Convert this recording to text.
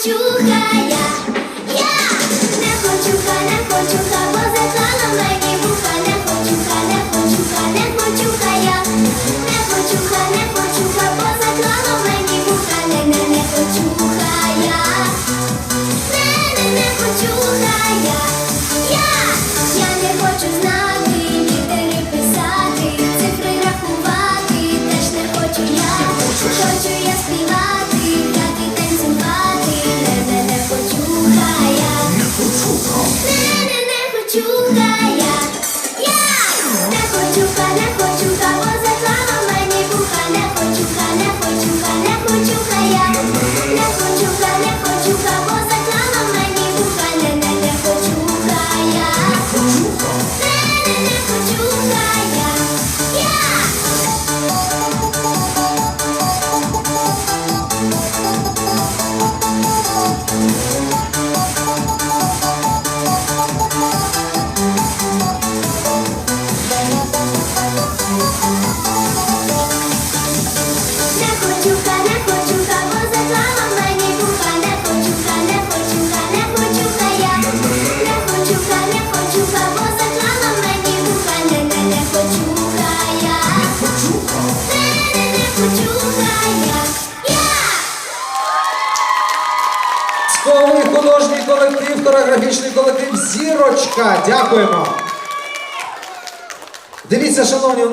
Качуха. хочу, я хочу. казковий художній колектив, хореографічний колектив Зірочка. Дякуємо. Дивіться, шановні.